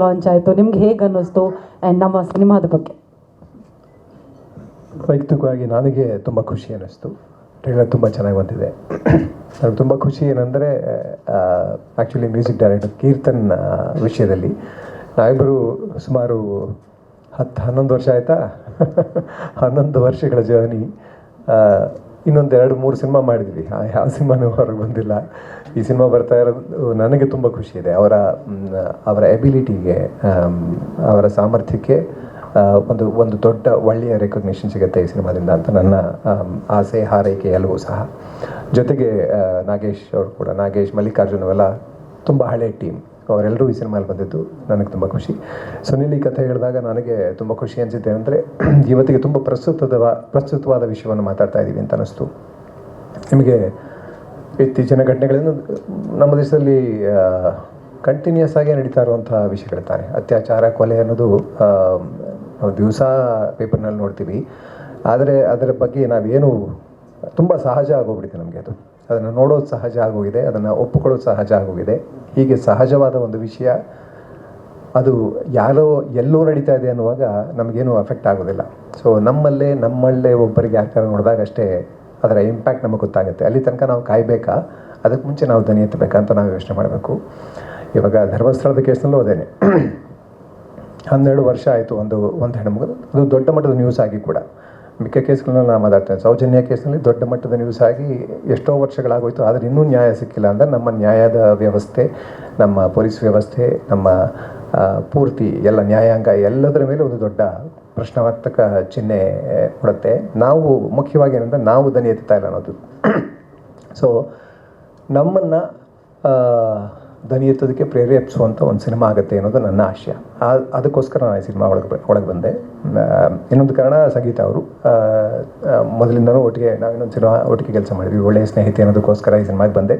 Launch ಆಯಿತು. ನಿಮ್ಗೆ ಹೇಗೆ ಅನ್ನಿಸ್ತು? ಆ್ಯಂಡ್ ನಮ್ಮ ಸಿನಿಮಾದ ಬಗ್ಗೆ. ವೈಯಕ್ತಿಕವಾಗಿ ನನಗೆ ತುಂಬ ಖುಷಿ ಅನ್ನಿಸ್ತು. ಟ್ರೈಲರ್ ತುಂಬ ಚೆನ್ನಾಗಿ ಬಂದಿದೆ. ನನಗೆ ತುಂಬ ಖುಷಿ ಏನಂದರೆ ಆ್ಯಕ್ಚುಲಿ ಮ್ಯೂಸಿಕ್ ಡೈರೆಕ್ಟರ್ ಕೀರ್ತನ್ ವಿಷಯದಲ್ಲಿ ನಾವಿಬ್ಬರು ಸುಮಾರು ಹತ್ತು ಹನ್ನೊಂದು ವರ್ಷ ಆಯಿತಾ? ಹನ್ನೊಂದು ವರ್ಷಗಳ ಜರ್ನಿ ಇನ್ನೊಂದು ಎರಡು, ಮೂರು ಸಿನಿಮಾ ಮಾಡಿದ್ವಿ. ಯಾವ ಸಿನಿಮಾನೂ ಹೊರಗೆ ಬಂದಿಲ್ಲ. ಈ ಸಿನಿಮಾ ಬರ್ತಾ ಇರೋದು ನನಗೆ ತುಂಬ ಖುಷಿ ಇದೆ. ಅವರ ಅವರ ಎಬಿಲಿಟಿಗೆ ಅವರ ಸಾಮರ್ಥ್ಯಕ್ಕೆ ಒಂದು ಒಂದು ದೊಡ್ಡ ಒಳ್ಳೆಯ ರೆಕಗ್ನಿಷನ್ ಸಿಗುತ್ತೆ ಈ ಸಿನಿಮಾದಿಂದ ಅಂತ ನನ್ನ ಆಸೆ, ಹಾರೈಕೆ ಎಲ್ಲವೂ ಸಹ. ಜೊತೆಗೆ ನಾಗೇಶ್ ಅವರು ಕೂಡ, ನಾಗೇಶ್, ಮಲ್ಲಿಕಾರ್ಜುನ್ ಅವೆಲ್ಲ ತುಂಬ ಹಳೆಯ ಟೀಮ್ ಅವರೆಲ್ಲರೂ ಈ ಸಿನಿಮಾಲ್ಲಿ ಬಂದಿದ್ದು ನನಗೆ ತುಂಬ ಖುಷಿ. ಸುನಿಲ್ ಈ ಕಥೆ ಹೇಳಿದಾಗ ನನಗೆ ತುಂಬ ಖುಷಿ ಅನಿಸುತ್ತೆ ಅಂದರೆ, ಇವತ್ತಿಗೆ ತುಂಬ ಪ್ರಸ್ತುತದ, ಪ್ರಸ್ತುತವಾದ ವಿಷಯವನ್ನು ಮಾತಾಡ್ತಾ ಇದ್ದೀವಿ ಅಂತ ಅನ್ನಿಸ್ತು ನಿಮಗೆ ಇತ್ತೀಚಿನ ಘಟನೆಗಳನ್ನು ನಮ್ಮ ದೇಶದಲ್ಲಿ ಕಂಟಿನ್ಯೂಸ್ ಆಗಿ ನಡೀತಾ ಇರುವಂಥ ವಿಷಯಗಳಿರ್ತಾನೆ ಅತ್ಯಾಚಾರ, ಕೊಲೆ ಅನ್ನೋದು ನಾವು ದಿವಸ ಪೇಪರ್ನಲ್ಲಿ ನೋಡ್ತೀವಿ. ಆದರೆ ಅದರ ಬಗ್ಗೆ ನಾವೇನು, ತುಂಬ ಸಹಜ ಆಗೋಗ್ಬಿಡುತ್ತೆ ನಮಗೆ ಅದು. ಅದನ್ನು ನೋಡೋದು ಸಹಜ ಆಗೋಗಿದೆ, ಅದನ್ನು ಒಪ್ಪಿಕೊಳ್ಳೋದು ಸಹಜ ಆಗೋಗಿದೆ. ಹೀಗೆ ಸಹಜವಾದ ಒಂದು ವಿಷಯ, ಅದು ಯಾರೋ ಎಲ್ಲೋ ನಡೀತಾ ಇದೆ ಅನ್ನುವಾಗ ನಮಗೇನು ಅಫೆಕ್ಟ್ ಆಗೋದಿಲ್ಲ. ಸೊ ನಮ್ಮಲ್ಲೇ ನಮ್ಮಲ್ಲೇ ಒಬ್ಬರಿಗೆ ಆಗ್ತಾರೆ ನೋಡಿದಾಗ ಅಷ್ಟೇ ಅದರ ಇಂಪ್ಯಾಕ್ಟ್ ನಮಗೆ ಗೊತ್ತಾಗುತ್ತೆ. ಅಲ್ಲಿ ತನಕ ನಾವು ಕಾಯಬೇಕಾ? ಅದಕ್ಕೆ ಮುಂಚೆ ನಾವು ದನಿ ಎತ್ತಬೇಕಾ ಅಂತ ನಾವು ಯೋಚನೆ ಮಾಡಬೇಕು. ಇವಾಗ ಧರ್ಮಸ್ಥಳದ ಕೇಸ್ನಲ್ಲೂ ಅದೇನೆ. ಹನ್ನೆರಡು ವರ್ಷ ಆಯಿತು ಒಂದು ಒಂದು ಹೆಣ್ಮಗು ಅದು ದೊಡ್ಡ ಮಟ್ಟದ ನ್ಯೂಸ್ ಆಗಿ ಕೂಡ. ಮಿಕ್ಕ ಕೇಸ್ಗಳನ್ನ ನಾನು ಮಾತಾಡ್ತೇನೆ. ಸೌಜನ್ಯ ಕೇಸ್ನಲ್ಲಿ ದೊಡ್ಡ ಮಟ್ಟದ ನ್ಯೂಸ್ ಆಗಿ ಎಷ್ಟೋ ವರ್ಷಗಳಾಗೋಯ್ತು, ಆದರೆ ಇನ್ನೂ ನ್ಯಾಯ ಸಿಕ್ಕಿಲ್ಲ ಅಂದರೆ ನಮ್ಮ ನ್ಯಾಯದ ವ್ಯವಸ್ಥೆ, ನಮ್ಮ ಪೊಲೀಸ್ ವ್ಯವಸ್ಥೆ, ನಮ್ಮ ಪೂರ್ತಿ ಎಲ್ಲ ನ್ಯಾಯಾಂಗ ಎಲ್ಲದರ ಮೇಲೆ ಒಂದು ದೊಡ್ಡ ಪ್ರಶ್ನಾರ್ಥಕ ಚಿಹ್ನೆ ಕೊಡುತ್ತೆ. ನಾವು ಮುಖ್ಯವಾಗಿ ಏನಂದರೆ ನಾವು ದನಿ ಎತ್ತಾ ಇಲ್ಲ ಅನ್ನೋದು. ಸೊ ನಮ್ಮನ್ನು ದನಿ ಎತ್ತೋದಕ್ಕೆ ಪ್ರೇರೇಪಿಸುವಂಥ ಒಂದು ಸಿನಿಮಾ ಆಗುತ್ತೆ ಅನ್ನೋದು ನನ್ನ ಆಶಯ. ಅದಕ್ಕೋಸ್ಕರ ನಾನು ಈ ಸಿನಿಮಾ ಒಳಗೆ ಒಳಗೆ ಬಂದೆ. ಇನ್ನೊಂದು ಕಾರಣ ಸಂಗೀತ ಅವರು. ಮೊದಲಿಂದನೂ ಒಟ್ಟಿಗೆ ನಾವು ಇನ್ನೊಂದು ಸಿನಿಮಾ, ಒಟ್ಟಿಗೆ ಕೆಲಸ ಮಾಡಿದ್ವಿ. ಒಳ್ಳೆಯ ಸ್ನೇಹಿತೆ ಅನ್ನೋದಕ್ಕೋಸ್ಕರ ಈ ಸಿನಿಮಾಗೆ ಬಂದೆ.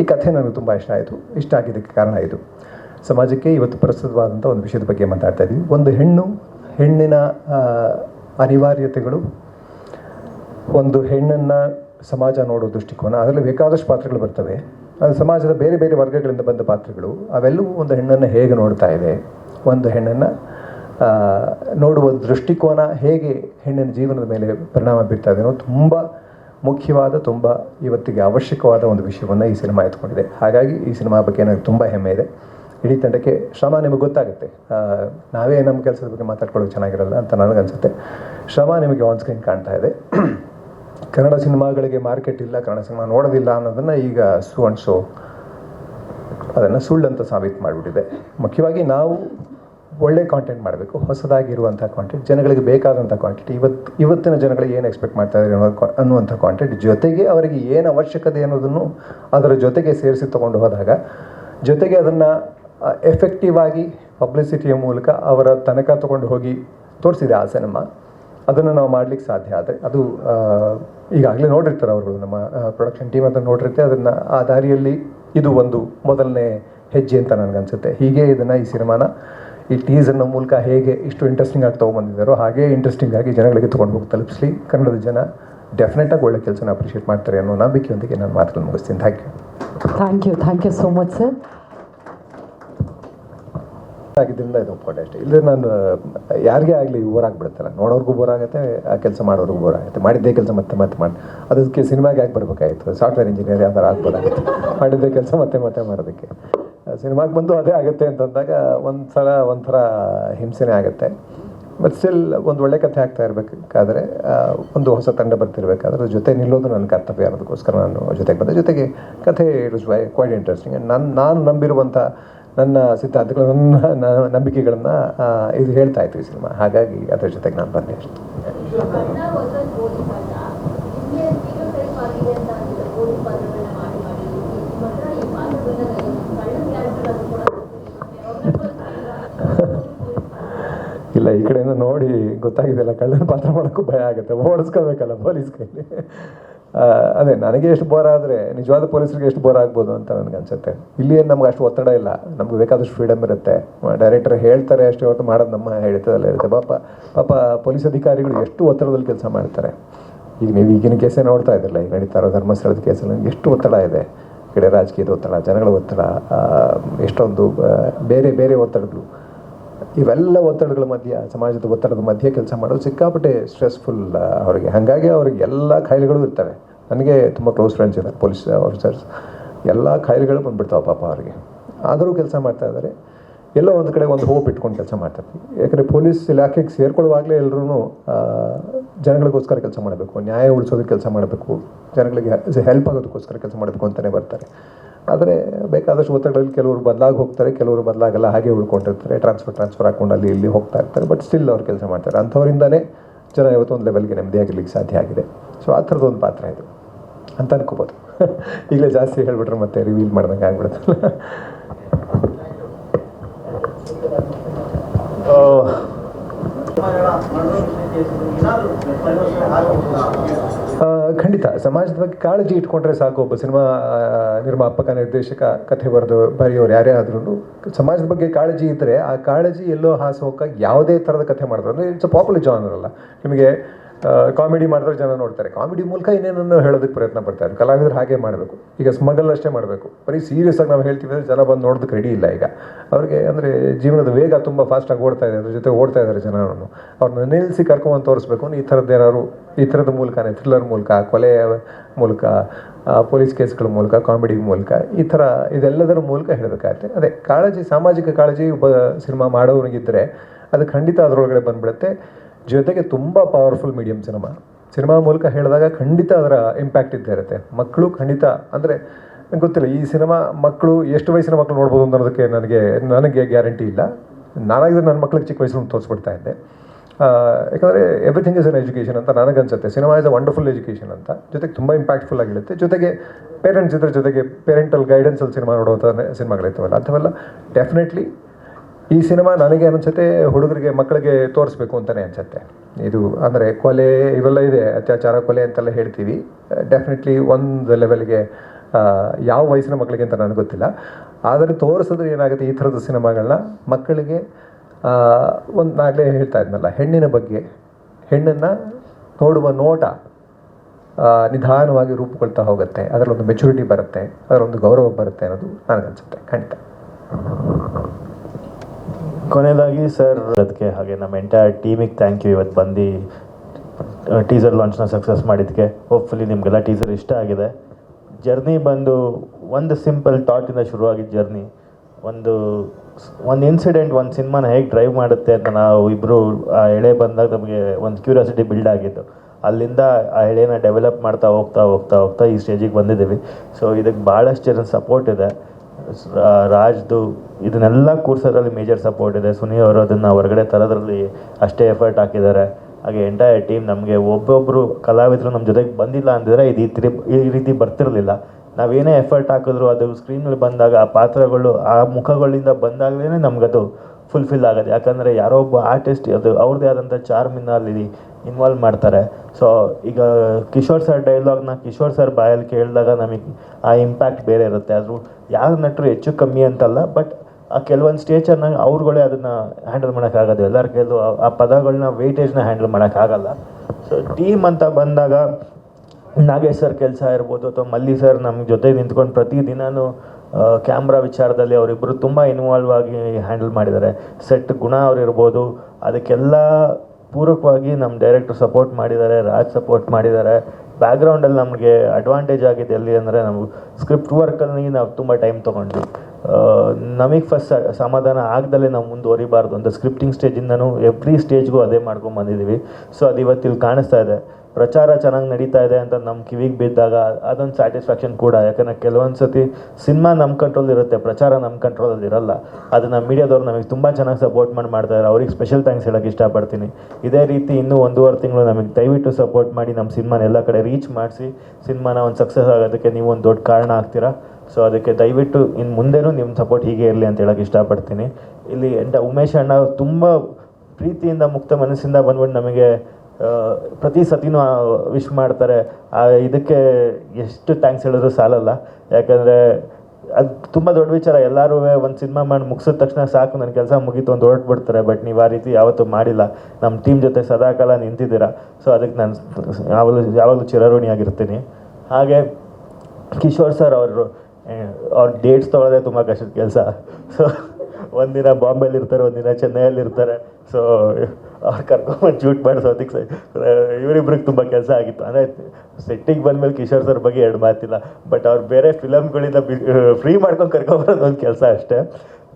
ಈ ಕಥೆ ನನಗೆ ತುಂಬ ಇಷ್ಟ ಆಯಿತು. ಇಷ್ಟ ಆಗಿದ್ದಕ್ಕೆ ಕಾರಣ ಇದು. ಸಮಾಜಕ್ಕೆ ಇವತ್ತು ಪ್ರಸ್ತುತವಾದಂಥ ಒಂದು ವಿಷಯದ ಬಗ್ಗೆ ಮಾತಾಡ್ತಾ ಇದ್ದೀವಿ ಒಂದು ಹೆಣ್ಣು ಹೆಣ್ಣಿನ ಅನಿವಾರ್ಯತೆಗಳು, ಒಂದು ಹೆಣ್ಣನ್ನು ಸಮಾಜ ನೋಡೋ ದೃಷ್ಟಿಕೋನ, ಅದರಲ್ಲಿ ಬೇಕಾದಷ್ಟು ಪಾತ್ರಗಳು ಬರ್ತವೆ. ಅದು ಸಮಾಜದ ಬೇರೆ ಬೇರೆ ವರ್ಗಗಳಿಂದ ಬಂದ ಪಾತ್ರಗಳು, ಅವೆಲ್ಲವೂ ಒಂದು ಹೆಣ್ಣನ್ನು ಹೇಗೆ ನೋಡ್ತಾ ಇವೆ? ಒಂದು ಹೆಣ್ಣನ್ನು ನೋಡುವ ದೃಷ್ಟಿಕೋನ ಹೇಗೆ ಹೆಣ್ಣಿನ ಜೀವನದ ಮೇಲೆ ಪರಿಣಾಮ ಬೀರ್ತಾ ಇದೆ ಅನ್ನೋದು ತುಂಬ ಮುಖ್ಯವಾದ, ತುಂಬ ಇವತ್ತಿಗೆ ಅವಶ್ಯಕವಾದ ಒಂದು ವಿಷಯವನ್ನು ಈ ಸಿನಿಮಾ ಎತ್ಕೊಂಡಿದೆ. ಹಾಗಾಗಿ ಈ ಸಿನಿಮಾ ಬಗ್ಗೆ ನನಗೆ ತುಂಬ ಹೆಮ್ಮೆ ಇದೆ. ಇಡೀ ತಂಡಕ್ಕೆ ಶ್ರಮ ನಿಮಗೆ ಗೊತ್ತಾಗುತ್ತೆ. ನಾವೇ ನಮ್ಮ ಕೆಲಸದ ಬಗ್ಗೆ ಮಾತಾಡ್ಕೊಳ್ಳೋದು ಚೆನ್ನಾಗಿರಲ್ಲ ಅಂತ ನನಗನ್ಸುತ್ತೆ. ಶ್ರಮ ನಿಮಗೆ ಆನ್ ಸ್ಕ್ರೀನ್ ಕಾಣ್ತಾ ಇದೆ. ಕನ್ನಡ ಸಿನಿಮಾಗಳಿಗೆ ಮಾರ್ಕೆಟ್ ಇಲ್ಲ, ಕನ್ನಡ ಸಿನಿಮಾ ನೋಡೋದಿಲ್ಲ ಅನ್ನೋದನ್ನು ಈಗ ಸು ಅಂಡ್ ಶೋ ಅದನ್ನು ಸುಳ್ಳಂತ ಸಾಬೀತು ಮಾಡಿಬಿಟ್ಟಿದೆ. ಮುಖ್ಯವಾಗಿ ನಾವು ಒಳ್ಳೆ ಕಾಂಟೆಂಟ್ ಮಾಡಬೇಕು ಹೊಸದಾಗಿರುವಂಥ ಕಾಂಟೆಂಟ್ ಜನಗಳಿಗೆ ಬೇಕಾದಂಥ ಕಾಂಟೆಂಟ್ ಇವತ್ತು ಇವತ್ತಿನ ಜನಗಳಿಗೆ ಏನು ಎಕ್ಸ್ಪೆಕ್ಟ್ ಮಾಡ್ತಾ ಇದ್ದಾರೆ ಅನ್ನೋ ಅನ್ನುವಂಥ ಕಾಂಟೆಂಟ್ ಜೊತೆಗೆ ಅವರಿಗೆ ಏನು ಅವಶ್ಯಕತೆ ಅನ್ನೋದನ್ನು ಅದರ ಜೊತೆಗೆ ಸೇರಿಸಿ ತೊಗೊಂಡು ಹೋದಾಗ, ಜೊತೆಗೆ ಅದನ್ನು ಎಫೆಕ್ಟಿವ್ ಆಗಿ ಪಬ್ಲಿಸಿಟಿಯ ಮೂಲಕ ಅವರ ತನಕ ತಗೊಂಡು ಹೋಗಿ ತೋರಿಸಿದೆ ಆ ಸಿನಿಮಾ. ಅದನ್ನು ನಾವು ಮಾಡ್ಲಿಕ್ಕೆ ಸಾಧ್ಯ ಆದರೆ ಅದು ಈಗಾಗಲೇ ನೋಡಿರ್ತಾರೆ ಅವರು ನಮ್ಮ ಪ್ರೊಡಕ್ಷನ್ ಟೀಮ್ ಅಂತ ನೋಡಿರುತ್ತೆ. ಅದನ್ನು ಆ ದಾರಿಯಲ್ಲಿ ಇದು ಒಂದು ಮೊದಲನೇ ಹೆಜ್ಜೆ ಅಂತ ನನಗನ್ಸುತ್ತೆ. ಹೀಗೆ ಇದನ್ನು ಈ ಸಿನಿಮಾನ ಈ ಟೀಸರ್ನ ಮೂಲಕ ಹೇಗೆ ಇಷ್ಟು ಇಂಟ್ರೆಸ್ಟಿಂಗ್ ಆಗಿ ತೊಗೊಂಬಂದಿದ್ದಾರೋ ಹಾಗೆ ಇಂಟ್ರೆಸ್ಟಿಂಗ್ ಆಗಿ ಜನಗಳಿಗೆ ತೊಗೊಂಡು ಹೋಗಿ ತಲುಪಿಸ್ಲಿ. ಕನ್ನಡದ ಜನ ಡೆಫಿನೆಟಾಗಿ ಒಳ್ಳೆ ಕೆಲಸನ ಅಪ್ರಿಷಿಯೇಟ್ ಮಾಡ್ತಾರೆ ಅನ್ನೋ ನಂಬಿಕೆಯೊಂದಿಗೆ ನಾನು ಮಾತುಗಳನ್ನು ಮುಗಿಸ್ತೀನಿ. Thank you thank you thank you so much sir ಆಗಿದ್ದರಿಂದ ಇದು ಒಪ್ಕೊಂಡೆ ಅಷ್ಟೇ. ನಾನು, ಯಾರಿಗೇ ಆಗಲಿ ಬೋರ್ ಆಗಿಬಿಡುತ್ತಲ್ಲ ನೋಡೋರ್ಗೂ ಬೋರ್ ಆಗುತ್ತೆ ಆ ಕೆಲಸ ಮಾಡೋರ್ಗೂ ಬೋರ್ ಆಗುತ್ತೆ ಮಾಡಿದ್ದೇ ಕೆಲಸ ಮತ್ತೆ ಮತ್ತೆ ಮಾಡಿ. ಅದಕ್ಕೆ ಸಿನಿಮಾಗೆ ಯಾಕೆ ಬರಬೇಕಾಯಿತು ಸಾಫ್ಟ್ವೇರ್ ಇಂಜಿನಿಯರ್ ಯಾವ್ದಾರು ಆಗ್ಬೋದಾಗುತ್ತೆ? ಮಾಡಿದ್ದೇ ಕೆಲಸ ಮತ್ತೆ ಮತ್ತೆ ಮಾಡೋದಕ್ಕೆ. ಸಿನಿಮಾಗೆ ಬಂದು ಅದೇ ಆಗುತ್ತೆ ಅಂತಂದಾಗ ಒಂದು ಸಲ ಒಂಥರ ಹಿಂಸೆನೇ ಆಗುತ್ತೆ. ಬಟ್ ಸ್ಟಿಲ್ ಒಂದು ಒಳ್ಳೆ ಕಥೆ ಆಗ್ತಾ ಇರಬೇಕಾದ್ರೆ ಒಂದು ಹೊಸ ತಂಡ ಬರ್ತಿರ್ಬೇಕಾದ್ರೆ ಜೊತೆ ನಿಲ್ಲೋದು ನನ್ನ ಕರ್ತವ್ಯ ಅನ್ನೋದಕ್ಕೋಸ್ಕರ ನಾನು ಜೊತೆಗೆ ಬಂದೆ. ಜೊತೆಗೆ ಕಥೆ it is why quite interesting ನಾನು ನಾನು ನಂಬಿರುವಂಥ ನನ್ನ ಸಿದ್ಧಾಂತಗಳು, ನನ್ನ ನಂಬಿಕೆಗಳನ್ನು ಇದು ಹೇಳ್ತಾ ಇತ್ತು ಈ ಸಿನಿಮಾ. ಹಾಗಾಗಿ ಅದರ ಜೊತೆಗೆ ನಾನು ಬಂದೆ ಅಷ್ಟೇ ಕನ್ನಡ ವರ್ಸಸ್ ಪೊಲೀಸ್ ಅಲ್ಲ ನಿಮಗೆ ಸ್ಟೀರಿಯೋಟೈಪ್ ಆಗಿದೆ ಅಂತ ಅನ್ಸುತ್ತೆ ಪೊಲೀಸ್ ಪಾತ್ರಗಳನ್ನ ಮಾಡಿ ಮಾಡಿ ಮಾತ್ರ ಈ ಪಾತ್ರ ಬಂದಾಗ ಕಳ್ಳನ ಕ್ಯಾರೆಕ್ಟರ್ ಅದು ಕೂಡ ಕಡೆಯಿಂದ ನೋಡಿ ಗೊತ್ತಾಗಿದೆಯಲ್ಲ ಕಳ್ಳನ ಪಾತ್ರ ಮಾಡೋಕ್ಕೂ ಭಯ ಆಗುತ್ತೆ. ಓಡಿಸ್ಕೋಬೇಕಲ್ಲ ಪೊಲೀಸ್ ಕೈಲಿ. ಅದೇ, ನನಗೆ ಎಷ್ಟು ಬೋರ್ ಆದರೆ, ನಿಜವಾದ ಪೊಲೀಸರಿಗೆ ಎಷ್ಟು ಬೋರ್ ಆಗ್ಬೋದು ಅಂತ ನನಗೆ ಅನ್ಸುತ್ತೆ. ಇಲ್ಲಿ ಏನು ನಮ್ಗೆ ಅಷ್ಟು ಒತ್ತಡ ಇಲ್ಲ. ನಮ್ಗೆ ಬೇಕಾದಷ್ಟು ಫ್ರೀಡಮ್ ಇರುತ್ತೆ. ಡೈರೆಕ್ಟರ್ ಹೇಳ್ತಾರೆ ಅಷ್ಟೇ ಇವತ್ತು ಮಾಡೋದು ನಮ್ಮ ಹೇಳ್ತದಲ್ಲೇ ಇರುತ್ತೆ. ಪಾಪ ಪಾಪ ಪೊಲೀಸ್ ಅಧಿಕಾರಿಗಳು ಎಷ್ಟು ಒತ್ತಡದಲ್ಲಿ ಕೆಲಸ ಮಾಡ್ತಾರೆ. ಈಗ ನೀವು ಈಗಿನ ಕೇಸೇ ನೋಡ್ತಾ ಇದ್ದಿಲ್ಲ ಈಗ ನಡೀತಾ ಇರೋ ಧರ್ಮಸ್ಥಳದ ಕೇಸಲ್ಲಿ ಎಷ್ಟು ಒತ್ತಡ ಇದೆ. ಈ ಕಡೆ ರಾಜಕೀಯದ ಒತ್ತಡ, ಜನಗಳ ಒತ್ತಡ ಎಷ್ಟೊಂದು ಬೇರೆ ಬೇರೆ ಒತ್ತಡಗಳು. ಇವೆಲ್ಲ ಒತ್ತಡಗಳ ಮಧ್ಯೆ, ಸಮಾಜದ ಒತ್ತಡದ ಮಧ್ಯೆ ಕೆಲಸ ಮಾಡೋದು ಸಿಕ್ಕಾಪಟ್ಟೆ ಸ್ಟ್ರೆಸ್ಫುಲ್ ಅವರಿಗೆ. ಹಾಗಾಗಿ ಅವ್ರಿಗೆ ಎಲ್ಲ ಕಾಯಿಲೆಗಳು ಇರ್ತವೆ. ನನಗೆ ತುಂಬ ಕ್ಲೋಸ್ ಫ್ರೆಂಡ್ಸ್ ಇದ್ದಾರೆ ಪೊಲೀಸ್ ಆಫೀಸರ್ಸ್ ಎಲ್ಲ ಕಾಯಿಲೆಗಳು ಬಂದ್ಬಿಡ್ತಾವೆ ಪಾಪ ಅವರಿಗೆ. ಆದರೂ ಕೆಲಸ ಮಾಡ್ತಾ ಇದ್ದಾರೆ. ಎಲ್ಲೋ ಒಂದು ಕಡೆ ಒಂದು ಹೋಪ್ ಇಟ್ಕೊಂಡು ಕೆಲಸ ಮಾಡ್ತಾರೆ ಯಾಕಂದರೆ ಪೊಲೀಸ್ ಇಲಾಖೆಗೆ ಸೇರ್ಕೊಳ್ಳುವಾಗಲೇ ಎಲ್ಲರೂ ಜನಗಳಿಗೋಸ್ಕರ ಕೆಲಸ ಮಾಡಬೇಕು. ನ್ಯಾಯ ಉಳಿಸೋದಕ್ಕೆ ಕೆಲಸ ಮಾಡಬೇಕು. ಜನಗಳಿಗೆ ಹೆಲ್ಪ್ ಆಗೋದಕ್ಕೋಸ್ಕರ ಕೆಲಸ ಮಾಡಬೇಕು ಅಂತಲೇ ಬರ್ತಾರೆ. ಆದರೆ ಬೇಕಾದಷ್ಟು ಒತ್ತಡಗಳಲ್ಲಿ ಕೆಲವರು ಬದಲಾಗಿ ಹೋಗ್ತಾರೆ ಕೆಲವರು ಬದಲಾಗಲ್ಲ ಹಾಗೆ ಉಳ್ಕೊಂಡಿರ್ತಾರೆ ಟ್ರಾನ್ಸ್ಫರ್ ಟ್ರಾನ್ಸ್ಫರ್ ಹಾಕೊಂಡು ಅಲ್ಲಿ ಇಲ್ಲಿ ಹೋಗ್ತಾ ಇರ್ತಾರೆ ಬಟ್ ಸ್ಟಿಲ್ ಅವ್ರು ಕೆಲಸ ಮಾಡ್ತಾರೆ. ಅಂಥವರಿಂದನೇ ಜನ ಇವತ್ತೊಂದು ಲೆವೆಲ್ಗೆ ನೆಮ್ಮದಿಯಾಗಿರ್ಲಿಕ್ಕೆ ಸಾಧ್ಯ ಆಗಿದೆ. ಸೊ ಆ ಥರದ್ದು ಒಂದು ಪಾತ್ರ ಇದು. ಅಂತ ಅನ್ಕೋಬೋದು. ಈಗಲೇ ಜಾಸ್ತಿ ಹೇಳ್ಬಿಟ್ರೆ ಮತ್ತೆ ರಿವೀಲ್ ಮಾಡ್ದಂಗೆ ಆಗ್ಬಿಡುತ್ತೆ ಆ, ಖಂಡಿತ. ಸಮಾಜದ ಬಗ್ಗೆ ಕಾಳಜಿ ಇಟ್ಕೊಂಡ್ರೆ ಸಾಕು ಒಬ್ಬ ಸಿನಿಮಾ ನಿರ್ಮಾಪಕ, ನಿರ್ದೇಶಕ, ಕಥೆ ಬರೆದು, ಬರೆಯೋರು ಯಾರೇ ಆದ್ರೂ ಸಮಾಜದ ಬಗ್ಗೆ ಕಾಳಜಿ ಇದ್ದರೆ ಆ ಕಾಳಜಿ ಎಲ್ಲೋ ಹಾಸೋಕ ಯಾವುದೇ ಥರದ ಕಥೆ ಮಾಡಿದ್ರು ಅಂದರೆ ಇಟ್ಸ್ ಅ ಪಾಪ್ಯುಲರ್ ಜಾನರ್ ಅಲ್ಲ. ನಿಮಗೆ ಕಾಮಿಡಿ ಮಾಡಿದ್ರೆ ಜನ ನೋಡ್ತಾರೆ. ಕಾಮಿಡಿ ಮೂಲಕ ಇನ್ನೇನನ್ನು ಹೇಳೋದಕ್ಕೆ ಪ್ರಯತ್ನ ಪಡ್ತಾರೆ. ಕಲಾವಿದರು ಹಾಗೆ ಮಾಡಬೇಕು. ಈಗ ಸ್ಮಗಲ್ ಅಷ್ಟೇ ಮಾಡಬೇಕು. ಬರೀ ಸೀರಿಯಸ್ ಆಗಿ ನಾವು ಹೇಳ್ತೀವಿ ಅಂದರೆ ಜನ ಬಂದು ನೋಡೋದಕ್ಕೆ ರೆಡಿ ಇಲ್ಲ ಈಗ. ಅವ್ರಿಗೆ ಅಂದರೆ ಜೀವನದ ವೇಗ ತುಂಬ ಫಾಸ್ಟಾಗಿ ಓಡ್ತಾ ಇದೆ. ಅದ್ರ ಜೊತೆ ಓಡ್ತಾ ಇದ್ದಾರೆ ಜನರನ್ನು ಅವ್ರನ್ನ ನಿಲ್ಲಿಸಿ ಕರ್ಕೊಂಡು ತೋರಿಸ್ಬೇಕು ಈ ಥರದ್ದು ಏನಾದ್ರು, ಈ ಥರದ ಮೂಲಕನೇ ಥ್ರಿಲ್ಲರ್ ಮೂಲಕ, ಕೊಲೆ ಮೂಲಕ ಪೊಲೀಸ್ ಕೇಸ್ಗಳ ಮೂಲಕ ಕಾಮಿಡಿ ಮೂಲಕ, ಈ ಥರ ಇದೆಲ್ಲದರ ಮೂಲಕ ಹೇಳಬೇಕಾಗತ್ತೆ ಅದೇ ಕಾಳಜಿ, ಸಾಮಾಜಿಕ ಕಾಳಜಿ ಒಬ್ಬ ಸಿನಿಮಾ ಮಾಡೋರಿಗಿದ್ದರೆ ಅದು ಖಂಡಿತ ಅದರೊಳಗಡೆ ಬಂದ್ಬಿಡುತ್ತೆ. ಜೊತೆಗೆ ತುಂಬ ಪವರ್ಫುಲ್ ಮೀಡಿಯಂ ಸಿನಿಮಾ ಸಿನಿಮಾ ಮೂಲಕ ಹೇಳಿದಾಗ ಖಂಡಿತ ಅದರ ಇಂಪ್ಯಾಕ್ಟ್ ಇದ್ದೇ ಇರುತ್ತೆ. ಮಕ್ಕಳು ಖಂಡಿತ, ಅಂದರೆ ನಂಗೆ ಗೊತ್ತಿಲ್ಲ, ಈ ಸಿನಿಮಾ ಮಕ್ಕಳು ಎಷ್ಟು ವಯಸ್ಸಿನ ಮಕ್ಕಳು ನೋಡ್ಬೋದು ಅನ್ನೋದಕ್ಕೆ ನನಗೆ ನನಗೆ ಗ್ಯಾರಂಟಿ ಇಲ್ಲ. ನಾನಾಗಿದ್ರೆ ನನ್ನ ಮಕ್ಳಿಗೆ ಚಿಕ್ಕ ವಯಸ್ಸನ್ನು ತೋರಿಸ್ಬಿಡ್ತಾ ಇದ್ದೆ. ಯಾಕಂದರೆ ಎವ್ರಿಥಿಂಗ್ ಇಸ್ ಅನ್ ಎಜುಕೇಷನ್ ಅಂತ ನನಗನ್ಸುತ್ತೆ. Cinema is a wonderful education ಅಂತ. ಜೊತೆಗೆ ತುಂಬ ಇಂಪ್ಯಾಕ್ಟ್ಫುಲ್ ಆಗಿರುತ್ತೆ. ಜೊತೆಗೆ ಪೇರೆಂಟ್ಸ್ ಇದ್ರ ಜೊತೆಗೆ ಪೇರೆಂಟಲ್ ಗೈಡೆನ್ಸಲ್ಲಿ ಸಿನಿಮಾ ನೋಡುವಂಥ ಸಿನಿಮಾಗಳಿರ್ತವಲ್ಲ, ಅಂಥವೆಲ್ಲ. ಡೆಫಿನೆಟ್ಲಿ ಈ ಸಿನಿಮಾ ನನಗೆ ಅನಿಸುತ್ತೆ ಹುಡುಗರಿಗೆ, ಮಕ್ಕಳಿಗೆ ತೋರಿಸ್ಬೇಕು ಅಂತಲೇ ಅನಿಸುತ್ತೆ. ಇದು ಅಂದರೆ ಕೊಲೆ ಇವೆಲ್ಲ ಇದೆ, ಅತ್ಯಾಚಾರ, ಕೊಲೆ ಅಂತೆಲ್ಲ ಹೇಳ್ತೀವಿ. ಡೆಫಿನೆಟ್ಲಿ ಒಂದು ಲೆವೆಲ್ಗೆ ಯಾವ ವಯಸ್ಸಿನ ಮಕ್ಕಳಿಗೆ ಅಂತ ನನಗೆ ಗೊತ್ತಿಲ್ಲ. ಆದರೆ ತೋರಿಸಿದ್ರೆ ಏನಾಗುತ್ತೆ ಈ ಥರದ ಸಿನಿಮಾಗಳನ್ನ ಮಕ್ಕಳಿಗೆ ಒಂದು ನಾಗಲೇ ಹೇಳ್ತಾ ಇದ್ನಲ್ಲ, ಹೆಣ್ಣಿನ ಬಗ್ಗೆ, ಹೆಣ್ಣನ್ನು ನೋಡುವ ನೋಟ ನಿಧಾನವಾಗಿ ರೂಪುಗೊಳ್ತಾ ಹೋಗುತ್ತೆ. ಅದರಲ್ಲೊಂದು ಮೆಚುರಿಟಿ ಬರುತ್ತೆ ಅದರೊಂದು ಗೌರವ ಬರುತ್ತೆ ಅನ್ನೋದು ನನಗನ್ಸುತ್ತೆ ಖಂಡಿತ. ಕೊನೆಯದಾಗಿ ಸರ್ ಅದಕ್ಕೆ ಹಾಗೆ ನಮ್ಮ ಎಂಟೈರ್ ಟೀಮಿಗೆ ಥ್ಯಾಂಕ್ ಯು ಇವತ್ತು ಬಂದು ಟೀಸರ್ ಲಾಂಚ್ನ ಸಕ್ಸಸ್ ಮಾಡಿದ್ದಕ್ಕೆ ಹೋಪ್ಫುಲಿ ನಿಮಗೆಲ್ಲ ಟೀಸರ್ ಇಷ್ಟ ಆಗಿದೆ. ಜರ್ನಿ ಬಂದು ಒಂದು ಸಿಂಪಲ್ ಥಾಟಿಂದ ಶುರುವಾಗಿದ್ದ ಜರ್ನಿ ಒಂದು ಒಂದು ಇನ್ಸಿಡೆಂಟ್ ಒಂದು ಸಿನಿಮಾನ ಹೇಗೆ ಡ್ರೈವ್ ಮಾಡುತ್ತೆ ಅಂತ ನಾವು ಇಬ್ಬರು ಆ ಎಳೆ ಬಂದಾಗ ನಮಗೆ ಒಂದು ಕ್ಯೂರಿಯಾಸಿಟಿ ಬಿಲ್ಡ್ ಆಗಿತ್ತು. ಅಲ್ಲಿಂದ ಆ ಎಳೆನ ಡೆವಲಪ್ ಮಾಡ್ತಾ ಹೋಗ್ತಾ ಹೋಗ್ತಾ ಹೋಗ್ತಾ ಈ ಸ್ಟೇಜಿಗೆ ಬಂದಿದ್ದೀವಿ. ಸೊ ಇದಕ್ಕೆ ಭಾಳಷ್ಟು ಜನ ಸಪೋರ್ಟ್ ಇದೆ. ರಾಜ್ದು ಇದನ್ನೆಲ್ಲ ಕೂರ್ಸೋದ್ರಲ್ಲಿ ಮೇಜರ್ ಸಪೋರ್ಟ್ ಇದೆ. ಸುನಿ ಅವರು ಅದನ್ನು ಹೊರಗಡೆ ತರೋದ್ರಲ್ಲಿ ಅಷ್ಟೇ ಎಫರ್ಟ್ ಹಾಕಿದ್ದಾರೆ. ಹಾಗೆ ಎಂಟೈರ್ ಟೀಮ್ ನಮಗೆ ಒಬ್ಬೊಬ್ಬರು ಕಲಾವಿದರು ನಮ್ಮ ಜೊತೆಗೆ ಬಂದಿಲ್ಲ ಅಂದಿದ್ರೆ ಇದು ಈ ರೀತಿ ಬರ್ತಿರಲಿಲ್ಲ. ನಾವೇನೇ ಎಫರ್ಟ್ ಹಾಕಿದ್ರು ಅದು ಸ್ಕ್ರೀನ್ ಮೇಲೆ ಬಂದಾಗ, ಆ ಪಾತ್ರಗಳು, ಆ ಮುಖಗಳಿಂದ ಬಂದಾಗಲೇ ನಮಗದು ಫುಲ್ಫಿಲ್ ಆಗೋದು. ಯಾಕಂದರೆ ಯಾರೋ ಒಬ್ಬ ಆರ್ಟಿಸ್ಟ್ ಅದು ಅವ್ರದ್ದೇ ಆದಂಥ ಚಾರ್ಮಿನ ಅಲ್ಲಿ ಇನ್ವಾಲ್ವ್ ಮಾಡ್ತಾರೆ. ಸೊ ಈಗ ಕಿಶೋರ್ ಸರ್ ಡೈಲಾಗ್ನ ಕಿಶೋರ್ ಸರ್ ಬಾಯಲ್ಲಿ ಕೇಳಿದಾಗ ನಮಗೆ ಆ ಇಂಪ್ಯಾಕ್ಟ್ ಬೇರೆ ಇರುತ್ತೆ. ಆದರೂ ಯಾರ ನಟರು ಹೆಚ್ಚು ಕಮ್ಮಿ ಅಂತಲ್ಲ ಬಟ್ ಆ ಕೆಲವೊಂದು ಸ್ಟೇಜನ್ನು ಅವ್ರುಗಳೇ ಅದನ್ನು ಹ್ಯಾಂಡಲ್ ಮಾಡೋಕ್ಕಾಗೋದು ಎಲ್ಲರ ಕೈಲೂ ಆ- ಪದಗಳನ್ನ ಪದಗಳನ್ನ ವೆಯ್ಟೇಜ್ನ ಹ್ಯಾಂಡಲ್ ಮಾಡೋಕ್ಕಾಗಲ್ಲ ಸೊ ಟೀಮ್ ಅಂತ ಬಂದಾಗ ನಾಗೇಶ್ ಸರ್ ಕೆಲಸ ಇರ್ಬೋದು ಅಥವಾ ಮಲ್ಲಿ ಸರ್ ನಮ್ಮ ಜೊತೆ ನಿಂತ್ಕೊಂಡು ಪ್ರತಿದಿನವೂ ಕ್ಯಾಮ್ರಾ ವಿಚಾರದಲ್ಲಿ ಅವರಿಬ್ಬರು ತುಂಬ ಇನ್ವಾಲ್ವ್ ಆಗಿ ಹ್ಯಾಂಡಲ್ ಮಾಡಿದ್ದಾರೆ. ಸೆಟ್ ಗುಣ ಅವ್ರಿರ್ಬೋದು. ಅದಕ್ಕೆಲ್ಲ ಪೂರಕವಾಗಿ ನಮ್ಮ ಡೈರೆಕ್ಟರ್ ಸಪೋರ್ಟ್ ಮಾಡಿದ್ದಾರೆ, ರಾಜ್ ಸಪೋರ್ಟ್ ಮಾಡಿದ್ದಾರೆ. ಬ್ಯಾಕ್ಗ್ರೌಂಡಲ್ಲಿ ನಮಗೆ ಅಡ್ವಾಂಟೇಜ್ ಆಗಿದೆ ಎಲ್ಲಿ ಅಂದರೆ ನಾವು ಸ್ಕ್ರಿಪ್ಟ್ ವರ್ಕಲ್ಲಿ ನಾವು ತುಂಬ ಟೈಮ್ ತೊಗೊಂಡ್ವಿ ನಮಗೆ ಫಸ್ಟ್ ಸಮಾಧಾನ ಆಗದಲ್ಲೇ ನಾವು ಮುಂದುವರಿಬಾರ್ದು ಅಂತ ಸ್ಕ್ರಿಪ್ಟಿಂಗ್ ಸ್ಟೇಜಿಂದನೂ ಎವ್ರಿ ಸ್ಟೇಜ್ಗೂ ಅದೇ ಮಾಡ್ಕೊಂಡು ಬಂದಿದ್ದೀವಿ ಸೊ ಅದು ಇವತ್ತು ಇಲ್ಲಿ ಕಾಣಿಸ್ತಾ ಇದೆ. ಪ್ರಚಾರ ಚೆನ್ನಾಗಿ ನಡೀತಾ ಇದೆ ಅಂತ ನಮ್ಮ ಕಿವಿಗೆ ಬಿದ್ದಾಗ ಅದೊಂದು ಸ್ಯಾಟಿಸ್ಫ್ಯಾಕ್ಷನ್ ಕೂಡ. ಯಾಕಂದರೆ ಕೆಲವೊಂದು ಸತಿ ಸಿನಿಮಾ ನಮ್ಮ ಕಂಟ್ರೋಲ್ ಇರುತ್ತೆ, ಪ್ರಚಾರ ನಮ್ಮ ಕಂಟ್ರೋಲಲ್ಲಿ ಇರಲ್ಲ. ಅದನ್ನು ಮೀಡಿಯಾದವ್ರು ನಮಗೆ ತುಂಬ ಚೆನ್ನಾಗಿ ಸಪೋರ್ಟ್ ಮಾಡಿ ಮಾಡ್ತಾರೆ ಅವ್ರಿಗೆ ಸ್ಪೆಷಲ್ ಥ್ಯಾಂಕ್ಸ್ ಹೇಳೋಕ್ಕೆ ಇಷ್ಟಪಡ್ತೀನಿ. ಇದೇ ರೀತಿ ಇನ್ನೂ ಒಂದೂವರೆ ತಿಂಗಳು ನಮಗೆ ದಯವಿಟ್ಟು ಸಪೋರ್ಟ್ ಮಾಡಿ ನಮ್ಮ ಸಿನಿಮಾನ ಎಲ್ಲ ಕಡೆ ರೀಚ್ ಮಾಡಿಸಿ, ಸಿನಿಮಾನ ಒಂದು ಸಕ್ಸಸ್ ಆಗೋದಕ್ಕೆ ನೀವು ಒಂದು ದೊಡ್ಡ ಕಾರಣ ಆಗ್ತೀರಾ? ಸೊ ಅದಕ್ಕೆ ದಯವಿಟ್ಟು ಇನ್ನು ಮುಂದೆನೂ ನಿಮ್ಮ ಸಪೋರ್ಟ್ ಹೀಗೆ ಇರಲಿ ಅಂತ ಹೇಳೋಕ್ಕೆ ಇಷ್ಟಪಡ್ತೀನಿ. ಇಲ್ಲಿ ಎಂಟ ಉಮೇಶ್ ಅಣ್ಣ ತುಂಬ ಪ್ರೀತಿಯಿಂದ ಮುಕ್ತ ಮನಸ್ಸಿಂದ ಬಂದ್ಬಿಟ್ಟು ನಮಗೆ ಪ್ರತಿ ಸತಿನೂ ವಿಶ್ ಮಾಡ್ತಾರೆ. ಇದಕ್ಕೆ ಎಷ್ಟು ಥ್ಯಾಂಕ್ಸ್ ಹೇಳಿದ್ರು ಸಾಲಲ್ಲ. ಯಾಕಂದರೆ, ಅದು ತುಂಬ ದೊಡ್ಡ ವಿಚಾರ. ಎಲ್ಲರೂ ಒಂದು ಸಿನಿಮಾ ಮಾಡಿ ಮುಗಿಸಿದ ತಕ್ಷಣ ಸಾಕು ನನ್ನ ಕೆಲಸ ಮುಗೀತು ಅಂತ ಹೊರಟ್ಬಿಡ್ತಾರೆ. ಬಟ್ ನೀವು ಆ ರೀತಿ ಯಾವತ್ತೂ ಮಾಡಿಲ್ಲ. ನಮ್ಮ ಟೀಮ್ ಜೊತೆ ಸದಾಕಾಲ ನಿಂತಿದ್ದೀರಾ. ಸೊ ಅದಕ್ಕೆ ನಾನು ಯಾವಾಗಲೂ ಯಾವಾಗಲೂ ಚಿರಋಣಿಯಾಗಿರ್ತೀನಿ ಹಾಗೆ, ಕಿಶೋರ್ ಸರ್ ಅವರು ಅವ್ರ ಡೇಟ್ಸ್ ತೊಗೊಳೋದೇ ತುಂಬ ಕಷ್ಟದ ಕೆಲಸ. ಸೊ ಒಂದಿನ ಬಾಂಬೆಲಿ ಇರ್ತಾರೆ ಒಂದಿನ ಚೆನ್ನೈಯಲ್ಲಿ ಇರ್ತಾರೆ ಸೊ ಅವ್ರು ಕರ್ಕೊಂಬಂದು ಶೂಟ್ ಮಾಡಿಸೋದಕ್ಕೆ ಇವರಿಬ್ರಿಗೆ ತುಂಬ ಕೆಲಸ ಆಗಿತ್ತು. ಅಂದರೆ ಸೆಟ್ಟಿಗೆ ಬಂದಮೇಲೆ ಕಿಶೋರ್ ಸರ್ ಬಗ್ಗೆ ಎರಡು ಮಾತಿಲ್ಲ. ಬಟ್ ಅವ್ರು ಬೇರೆ ಫಿಲಮ್ಗಳಿಂದ ಬಿ ಫ್ರೀ ಮಾಡ್ಕೊಂಡು ಕರ್ಕೊಂಬರೋದು ಒಂದು ಕೆಲಸ ಅಷ್ಟೇ.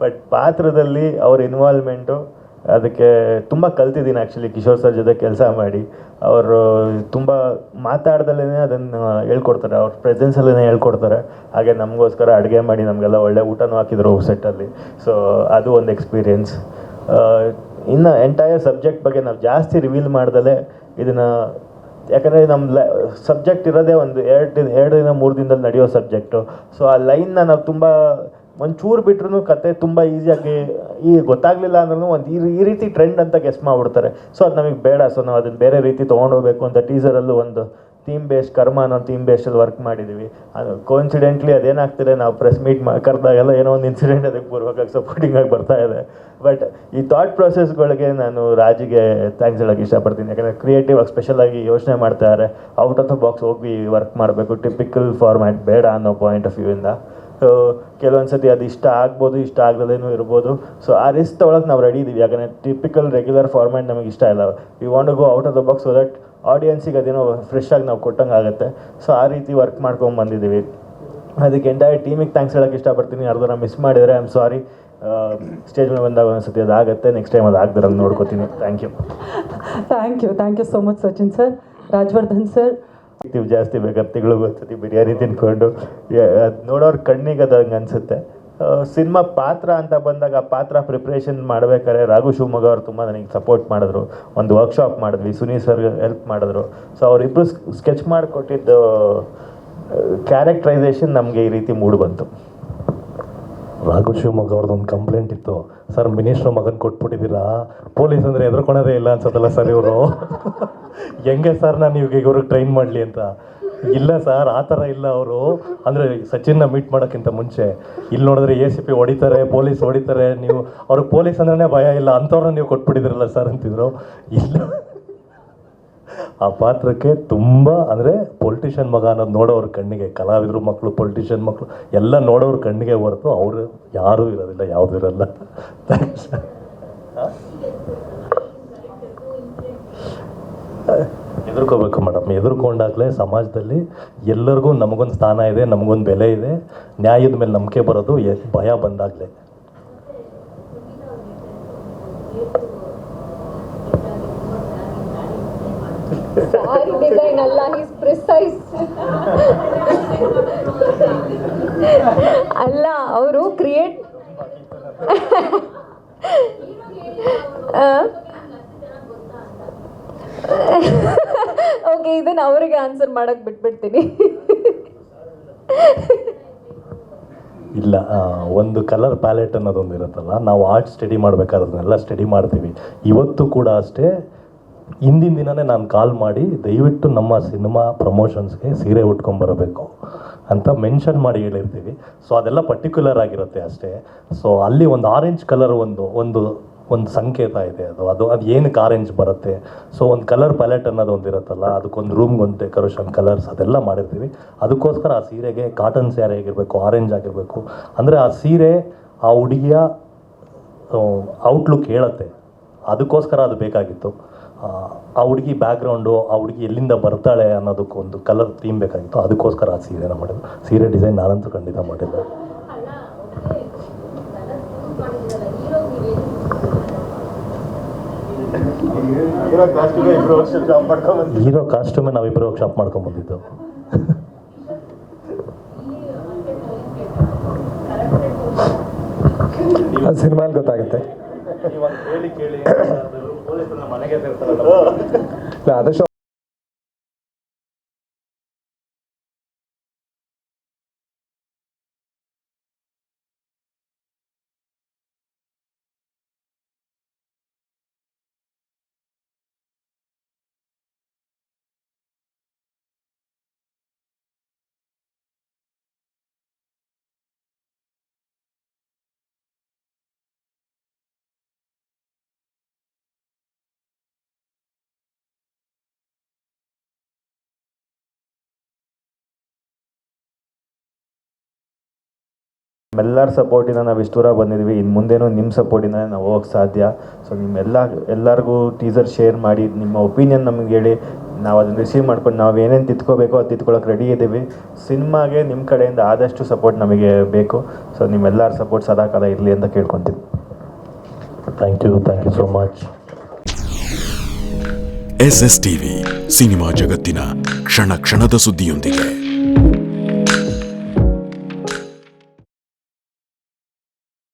ಬಟ್ ಪಾತ್ರದಲ್ಲಿ ಅವ್ರ ಇನ್ವಾಲ್ವ್ಮೆಂಟು ಅದಕ್ಕೆ ತುಂಬ ಕಲ್ತಿದ್ದೀನಿ ಆ್ಯಕ್ಚುಲಿ ಕಿಶೋರ್ ಸರ್ ಜೊತೆ ಕೆಲಸ ಮಾಡಿ. ಅವರು ತುಂಬ ಮಾತಾಡ್ದಲ್ಲೇ ಅದನ್ನು ಹೇಳ್ಕೊಡ್ತಾರೆ. ಅವ್ರ ಪ್ರೆಸೆನ್ಸಲ್ಲೇ ಹೇಳ್ಕೊಡ್ತಾರೆ. ಹಾಗೆ ನಮಗೋಸ್ಕರ ಅಡುಗೆ ಮಾಡಿ ನಮಗೆಲ್ಲ ಒಳ್ಳೆ ಊಟನೂ ಹಾಕಿದ್ರು ಸೆಟ್ಟಲ್ಲಿ ಸೊ ಅದು ಒಂದು ಎಕ್ಸ್ಪೀರಿಯೆನ್ಸ್ ಇನ್ನು ಎಂಟೈರ್ ಸಬ್ಜೆಕ್ಟ್ ಬಗ್ಗೆ ನಾವು ಜಾಸ್ತಿ ರಿವೀಲ್ ಮಾಡ್ದಲೇ ಇದನ್ನು, ಯಾಕಂದರೆ ನಮ್ಮ ಸಬ್ಜೆಕ್ಟ್ ಇರೋದೇ ಒಂದು ಎರಡು ದಿನ ಎರಡು ದಿನ ಮೂರು ದಿನದಲ್ಲಿ ನಡೆಯೋ ಸಬ್ಜೆಕ್ಟು ಸೊ ಆ ಲೈನ್ನ ನಾವು ತುಂಬ ಒಂಚೂರು ಬಿಟ್ರು ಕತೆ ತುಂಬ ಈಸಿಯಾಗಿ ಈ ಗೊತ್ತಾಗಲಿಲ್ಲ ಅಂದ್ರೂ ಒಂದು ಈ ಈ ರೀತಿ ಟ್ರೆಂಡ್ ಅಂತ ಗೆಸ್ ಮಾಡಿಬಿಡ್ತಾರೆ. ಸೊ ಅದು ನಮಗೆ ಬೇಡ. ಸೊ ನಾವು ಅದನ್ನು ಬೇರೆ ರೀತಿ ತೊಗೊಂಡೋಗ್ಬೇಕು ಅಂತ ಟೀಸರಲ್ಲೂ ಒಂದು ಥೀಮ್ ಬೇಸ್ಡ್ ಕರ್ಮ ಅನ್ನೋ ಥೀಮ್ ಬೇಸ್ಡಲ್ಲಿ ವರ್ಕ್ ಮಾಡಿದ್ದೀವಿ ಅದು ಕೋಇನ್ಸಿಡೆಂಟ್ಲಿ ಅದೇನಾಗ್ತಿದೆ, ನಾವು ಪ್ರೆಸ್ ಮೀಟ್ ಮಾ, ಕರೆದಾಗೆಲ್ಲ ಏನೋ ಒಂದು ಇನ್ಸಿಡೆಂಟ್ ಅದಕ್ಕೆ ಸಪೋರ್ಟಿಂಗ್ ಆಗಿ ಬರ್ತಾ ಇದೆ. ಬಟ್ ಈ ಥಾಟ್ ಪ್ರೊಸೆಸ್ಗಳಿಗೆ ನಾನು ರಾಜಿಗೆ ಥ್ಯಾಂಕ್ಸ್ ಹೇಳೋಕೆ ಇಷ್ಟಪಡ್ತೀನಿ. ಯಾಕಂದರೆ ಕ್ರಿಯೇಟಿವ್ ಆಗಿ ಸ್ಪೆಷಲ್ ಆಗಿ ಯೋಚನೆ ಇದ್ದಾರೆ ಔಟ್ ಆಫ್ ದ ಬಾಕ್ಸ್ ಹೋಗಿ ವರ್ಕ್ ಮಾಡಬೇಕು. ಟಿಪಿಕಲ್ ಫಾರ್ಮ್ಯಾಟ್ ಬೇಡ ಅನ್ನೋ ಪಾಯಿಂಟ್ ಆಫ್ ವ್ಯೂ ಸೊ ಕೆಲವೊಂದು ಸತಿ ಅದು ಇಷ್ಟ ಆಗ್ಬೋದು, ಇಷ್ಟ ಆಗದೇನೂ ಇರ್ಬೋದು. ಸೊ ಆ ರಿಸ್ಕ್ ತೊಗೊಳಕ್ಕೆ ನಾವು ರೆಡಿ ಇದ್ದೀವಿ ಯಾಕಂದರೆ ಟಿಪಿಕಲ್ ರೆಗ್ಯುಲರ್ ಫಾರ್ಮ್ಯಾಟ್ ನಮಗೆ ಇಷ್ಟ ಇಲ್ಲ. We want go out of the box so that ಆಡಿಯನ್ಸಿಗೆ ಅದೇನೋ ಫ್ರೆಶ್ ಆಗಿ ನಾವು ಕೊಟ್ಟಂಗೆ ಆಗುತ್ತೆ. ಸೊ ಆ ರೀತಿ ವರ್ಕ್ ಮಾಡ್ಕೊಂಡು ಬಂದಿದ್ದೀವಿ ಅದಕ್ಕೆ ಎಂಟೈರ್ ಟೀಮಿಗೆ ಥ್ಯಾಂಕ್ಸ್ ಹೇಳೋಕ್ಕೆ ಇಷ್ಟಪಡ್ತೀನಿ. ಯಾರ್ದಾರ ಮಿಸ್ ಮಾಡಿದರೆ ಐ ಆಮ್ ಸಾರಿ ಸ್ಟೇಜ್ ಮೇಲೆ ಬಂದಾಗ ಒಂದ್ಸತಿ ಅದಾಗುತ್ತೆ. ನೆಕ್ಸ್ಟ್ ಟೈಮ್ ಅದು ಆಗದಿರಂಗೆ ನೋಡ್ಕೋತೀನಿ. Thank you thank you thank you so much Sachin sir Rajavardhan sir ಜಾಸ್ತಿ ಬೇಕಾದ್ರೆ ತಿಂಗಳಿಗೆ ಒಂದ್ಸತಿ ಬಿರಿಯಾನಿ ತಿನ್ಕೊಂಡು. ಅದು ನೋಡೋರ್ ಕಣ್ಣಿಗೆ ಅದು ಹಂಗೆ ಅನಿಸುತ್ತೆ. ಸಿನಿಮಾ ಪಾತ್ರ ಅಂತ ಬಂದಾಗ ಆ ಪಾತ್ರ ಪ್ರಿಪ್ರೇಷನ್ ಮಾಡಬೇಕಾದ್ರೆ ರಾಘು ಶಿವಮೊಗ್ಗ ಅವರು ತುಂಬ ನನಗೆ ಸಪೋರ್ಟ್ ಮಾಡಿದ್ರು. ಒಂದು ವರ್ಕ್ಶಾಪ್ ಮಾಡಿದ್ವಿ, ಸುನೀಲ್ ಸರ್ ಹೆಲ್ಪ್ ಮಾಡಿದ್ರು. ಸೊ ಅವರಿಬ್ಬರು ಸ್ಕೆಚ್ ಮಾಡಿಕೊಟ್ಟಿದ್ದು ಕ್ಯಾರೆಕ್ಟರೈಸೇಷನ್ ನಮಗೆ ಈ ರೀತಿ ಮೂಡ್ ಬಂತು. ರಾಘು ಶಿವಮೊಗ್ಗ ಅವ್ರದ್ದೊಂದು ಕಂಪ್ಲೇಂಟ್ ಇತ್ತು. ಸರ್ ಮಿನಿಸ್ಟ್ರ್ ಮಗನ್ ಕೊಟ್ಬಿಟ್ಟಿದ್ದೀರಾ? ಪೊಲೀಸ್ ಅಂದರೆ ಎದ್ರಕೊಳೋದೇ ಇಲ್ಲ ಅನ್ಸತ್ತಲ್ಲ ಸರ್ ಇವರು? ಹೆಂಗೆ ಸರ್ ನಾನು ಇವಾಗ ಇವ್ರಿಗೆ ಟ್ರೈನ್ ಮಾಡಲಿ ಅಂತ? ಇಲ್ಲ ಸರ್, ಆ ಥರ ಇಲ್ಲ ಅವರು. ಅಂದರೆ ಸಚಿನ್ನ ಮೀಟ್ ಮಾಡೋಕ್ಕಿಂತ ಮುಂಚೆ ಇಲ್ಲಿ ನೋಡಿದ್ರೆ ಎ ಸಿ ಪಿ ಹೊಡಿತಾರೆ, ಪೊಲೀಸ್ ಹೊಡಿತಾರೆ, ನೀವು ಅವ್ರಿಗೆ ಪೊಲೀಸ್ ಅಂದ್ರೆ ಭಯ ಇಲ್ಲ, ಅಂಥವ್ರನ್ನ ನೀವು ಕೊಟ್ಬಿಟ್ಟಿದ್ರಲ್ಲ ಸರ್, ಅಂತಿದ್ರು. ಇಲ್ಲ. ಆ ಪಾತ್ರಕ್ಕೆ ತುಂಬ ಅಂದರೆ ಪೊಲಿಟಿಷಿಯನ್ ಮಗ ಅನ್ನೋದು ನೋಡೋರ ಕಣ್ಣಿಗೆ, ಕಲಾವಿದರು ಮಕ್ಕಳು ಪೊಲಿಟಿಷಿಯನ್ ಮಕ್ಕಳು ಎಲ್ಲ ನೋಡೋರ ಕಣ್ಣಿಗೆ ಹೊರತು ಅವರು ಯಾರೂ ಇರೋದಿಲ್ಲ, ಯಾವುದೂ ಇರಲ್ಲ. ಎದುರ್ಕೋಬೇಕು ಮೇಡಮ್, ಎದುರ್ಕೊಂಡಾಗಲೇ ಸಮಾಜದಲ್ಲಿ ಎಲ್ಲರಿಗೂ ನಮಗೊಂದು ಸ್ಥಾನ ಇದೆ, ನಮಗೊಂದು ಬೆಲೆ ಇದೆ, ನ್ಯಾಯದ ಮೇಲೆ ನಂಬಿಕೆ ಬರೋದು ಭಯ ಬಂದಾಗಲೇ. ಸಾರಿ ಡಿಸೈನ್ ಅಲ್ಲ ಈಸ್ ಪ್ರಿಸೈಸ್ ಅಲ್ಲ, ಅವರು ಕ್ರಿಯೇಟ್ ಓಕೆ ಇದನ್ನ ಅವರಿಗೆ ಆನ್ಸರ್ ಮಾಡಕ್ ಬಿಟ್ಬಿಡ್ತೀನಿ. ಇಲ್ಲ ಒಂದು ಕಲರ್ ಪ್ಯಾಲೆಟ್ ಅನ್ನೋದೊಂದು ಇರುತ್ತಲ್ಲ, ನಾವು ಆರ್ಟ್ ಸ್ಟಡಿ ಮಾಡ್ಬೇಕಾದ್ರೆ ಅದನ್ನೆಲ್ಲ ಸ್ಟಡಿ ಮಾಡ್ತೀವಿ. ಇವತ್ತು ಕೂಡ ಅಷ್ಟೇ ಹಿಂದಿನ ದಿನನೇ ನಾನು ಕಾಲ್ ಮಾಡಿ ದಯವಿಟ್ಟು ನಮ್ಮ ಸಿನಿಮಾ ಪ್ರಮೋಷನ್ಸ್ಗೆ ಸೀರೆ ಉಟ್ಕೊಂಬರಬೇಕು ಅಂತ ಮೆನ್ಷನ್ ಮಾಡಿ ಹೇಳಿರ್ತೀವಿ. ಸೊ ಅದೆಲ್ಲ ಪರ್ಟಿಕ್ಯುಲರ್ ಆಗಿರುತ್ತೆ ಅಷ್ಟೇ. ಸೊ ಅಲ್ಲಿ ಒಂದು ಆರೆಂಜ್ ಕಲರ್ ಒಂದು ಒಂದು ಒಂದು ಸಂಕೇತ ಇದೆ ಅದು. ಅದು ಅದು ಏನಕ್ಕೆ ಆರೆಂಜ್ ಬರುತ್ತೆ? ಸೊ ಒಂದು ಕಲರ್ ಪ್ಯಾಲೆಟ್ ಅನ್ನೋದು ಒಂದು ಇರುತ್ತಲ್ಲ, ಅದಕ್ಕೊಂದು ರೂಮ್ಗೆ ಒಂದು ಡೆಕೋರೇಷನ್ ಕಲರ್ಸ್ ಅದೆಲ್ಲ ಮಾಡಿರ್ತೀವಿ. ಅದಕ್ಕೋಸ್ಕರ ಆ ಸೀರೆಗೆ ಕಾಟನ್ ಸ್ಯಾರಿ ಆಗಿರಬೇಕು ಆರೆಂಜ್ ಆಗಿರಬೇಕು. ಅಂದರೆ ಆ ಸೀರೆ, ಆ ಹುಡುಗಿಯ ಔಟ್ಲುಕ್ ಹೇಳುತ್ತೆ. ಅದಕ್ಕೋಸ್ಕರ ಅದು ಬೇಕಾಗಿತ್ತು. ಆ, ಹುಡುಗಿ ಬ್ಯಾಕ್ಗ್ರೌಂಡು ಆ ಹುಡುಗಿ ಎಲ್ಲಿಂದ ಬರ್ತಾಳೆ ಅನ್ನೋದಕ್ಕೊಂದು ಕಲರ್ ಥೀಮ್ ಬೇಕಾಗಿತ್ತು. ಅದಕ್ಕೋಸ್ಕರ ಆ ಸೀರೆನ ಮಾಡಿದ್ದು. ಸೀರೆ ಡಿಸೈನ್ ನಾನಂತೂ ಖಂಡಿತ ಮಾಡಿಲ್ಲ. ಮಾಡಿದ್ರಲ್ಲ ಹೀರೋ ಕಾಸ್ಟ್ಯೂಮೇ ನಾವಿಬ್ಬರು ಶಾಪ್ ಮಾಡ್ಕೊಂಡು ಬಂದಿದ್ದು. ಅದು ಸಿನಿಮಾಲಿ ಗೊತ್ತಾಗುತ್ತೆ. ಇಲ್ಲ, ಆದಷ್ಟು ಎಲ್ಲರ ಸಪೋರ್ಟಿಂದ ನಾವು ಇಷ್ಟು ದೂರ ಬಂದಿದ್ವಿ. ಇನ್ನು ಮುಂದೇನೂ ನಿಮ್ಮ ಸಪೋರ್ಟಿಂದ ನಾವು ಹೋಗೋಕ್ಕೆ ಸಾಧ್ಯ. ಸೊ ನಿಮ್ಮೆಲ್ಲ ಎಲ್ಲರಿಗೂ ಟೀಸರ್ ಶೇರ್ ಮಾಡಿ ನಿಮ್ಮ ಒಪಿನಿಯನ್ ನಮಗೆ ಹೇಳಿ. ನಾವು ಅದನ್ನು ರಿಸೀವ್ ಮಾಡ್ಕೊಂಡು ನಾವು ಏನೇನು ತಿತ್ಕೋಬೇಕೋ ಅದು ತಿತ್ಕೊಳ್ಳೋಕೆ ರೆಡಿ ಇದ್ದೀವಿ ಸಿನಿಮಾಗೆ ನಿಮ್ಮ ಕಡೆಯಿಂದ ಆದಷ್ಟು ಸಪೋರ್ಟ್ ನಮಗೆ ಬೇಕು. ಸೊ ನಿಮ್ಮೆಲ್ಲರ ಸಪೋರ್ಟ್ ಸದಾಕಾಲ ಇರಲಿ ಅಂತ ಕೇಳ್ಕೊತೀವಿ. Thank you thank you so much S S TV cinema ಜಗತ್ತಿನ ಕ್ಷಣ ಕ್ಷಣದ ಸುದ್ದಿಯೊಂದಿಗೆ.